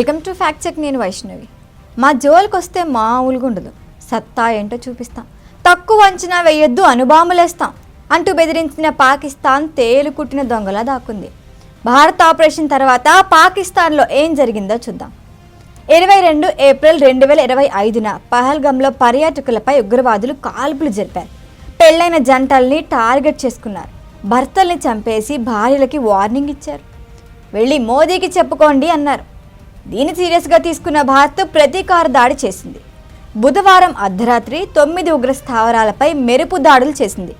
Welcome to fact check నేను వైష్ణవి. మా జోలికి వస్తే మామూలుగా ఉండదు. సత్తా ఏంటో చూపిస్తాం. తక్కువ అంచనా వేయొద్దు అనుబాములేస్తాం అంటూ బెదిరించిన పాకిస్తాన్ తేలు కుట్టిన దొంగలా దాక్కుంది. భారత్ ఆపరేషన్ తర్వాత పాకిస్తాన్లో ఏం జరిగిందో చూద్దాం. ఇరవై రెండు ఏప్రిల్ రెండు వేల ఇరవై ఐదున పహల్గంలో పర్యాటకులపై ఉగ్రవాదులు కాల్పులు జరిపారు. పెళ్ళైన జంటల్ని టార్గెట్ చేసుకున్నారు. భర్తల్ని చంపేసి భార్యలకి వార్నింగ్ ఇచ్చారు. వెళ్ళి మోదీకి చెప్పుకోండి అన్నారు. దీన్ని సీరియస్గా తీసుకున్న భారత్ ప్రతీకార దాడి చేసింది. బుధవారం అర్ధరాత్రి తొమ్మిది ఉగ్ర స్థావరాలపై మెరుపు దాడులు చేసింది.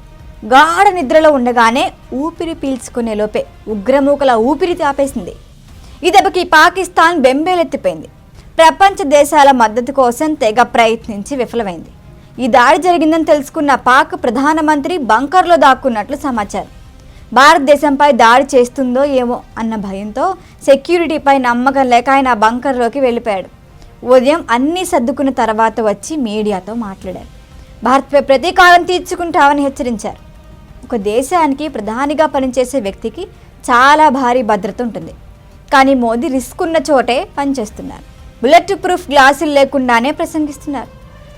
గాఢ నిద్రలో ఉండగానే ఊపిరి పీల్చుకునే లోపే ఉగ్రమూకల ఊపిరి తాపేసింది. ఈ దెబ్బకి పాకిస్తాన్ బెంబేలెత్తిపోయింది. ప్రపంచ దేశాల మద్దతు కోసం తెగ ప్రయత్నించి విఫలమైంది. ఈ దాడి జరిగిందని తెలుసుకున్న పాక్ ప్రధానమంత్రి బంకర్లో దాక్కున్నట్లు సమాచారం. భారతదేశంపై దాడి చేస్తుందో ఏమో అన్న భయంతో సెక్యూరిటీపై నమ్మకం లేక ఆయన బంకర్లోకి వెళ్ళిపోయాడు. ఉదయం అన్నీ సర్దుకున్న తర్వాత వచ్చి మీడియాతో మాట్లాడారు. భారత్పై ప్రతీకారం తీర్చుకుంటామని హెచ్చరించారు. ఒక దేశానికి ప్రధానిగా పనిచేసే వ్యక్తికి చాలా భారీ భద్రత ఉంటుంది. కానీ మోదీ రిస్క్ ఉన్న చోటే పనిచేస్తున్నారు. బుల్లెట్ ప్రూఫ్ గ్లాసులు లేకుండానే ప్రసంగిస్తున్నారు.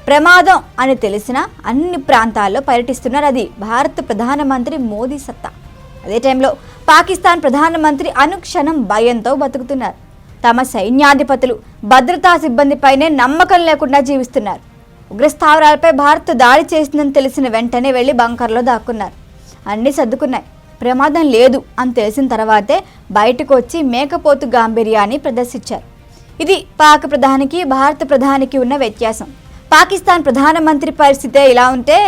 ప్రమాదం అని తెలిసిన అన్ని ప్రాంతాల్లో పర్యటిస్తున్నారు. అది భారత ప్రధానమంత్రి మోదీ సత్తా. అదే టైంలో పాకిస్తాన్ ప్రధానమంత్రి అనుక్షణం భయంతో బతుకుతున్నారు. తమ సైన్యాధిపతులు భద్రతా సిబ్బందిపైనే నమ్మకం లేకుండా జీవిస్తున్నారు. ఉగ్రస్థావరాలపై భారత్ దాడి చేసిందని తెలిసిన వెంటనే వెళ్ళి బంకర్లో దాక్కున్నారు. అన్నీ సర్దుకున్నాయి. ప్రమాదం లేదు అని తెలిసిన తర్వాతే బయటకు వచ్చి మేకపోతు గాంభీర్యాన్ని ప్రదర్శించారు. ఇది పాక్ ప్రధానికి భారత ప్రధానికి ఉన్న వ్యత్యాసం. పాకిస్తాన్ ప్రధానమంత్రి పరిస్థితే ఇలా ఉంటే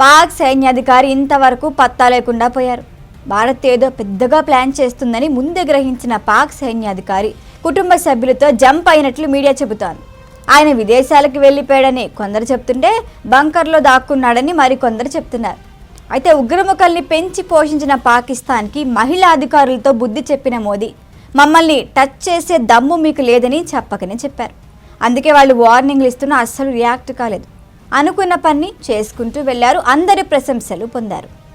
పాక్ సైన్యాధికారి ఇంతవరకు పత్తా లేకుండా పోయారు. భారత్ ఏదో పెద్దగా ప్లాన్ చేస్తుందని ముందే గ్రహించిన పాక్ సైన్యాధికారి కుటుంబ సభ్యులతో జంప్ అయినట్లు మీడియా చెబుతోంది. ఆయన విదేశాలకు వెళ్ళిపోయాడని కొందరు చెప్తుంటే బంకర్లో దాక్కున్నాడని మరికొందరు చెప్తున్నారు. అయితే ఉగ్రముఖల్ని పెంచి పోషించిన పాకిస్తాన్కి మహిళా అధికారులతో బుద్ధి చెప్పిన మోదీ మమ్మల్ని టచ్ చేసే దమ్ము మీకు లేదని చెప్పకనే చెప్పారు. అందుకే వాళ్ళు వార్నింగ్లు ఇస్తున్నా అస్సలు రియాక్ట్ కాలేదు. అనుకున్న పని చేసుకుంటూ వెళ్ళారు అందరి ప్రశంసలు పొందారు.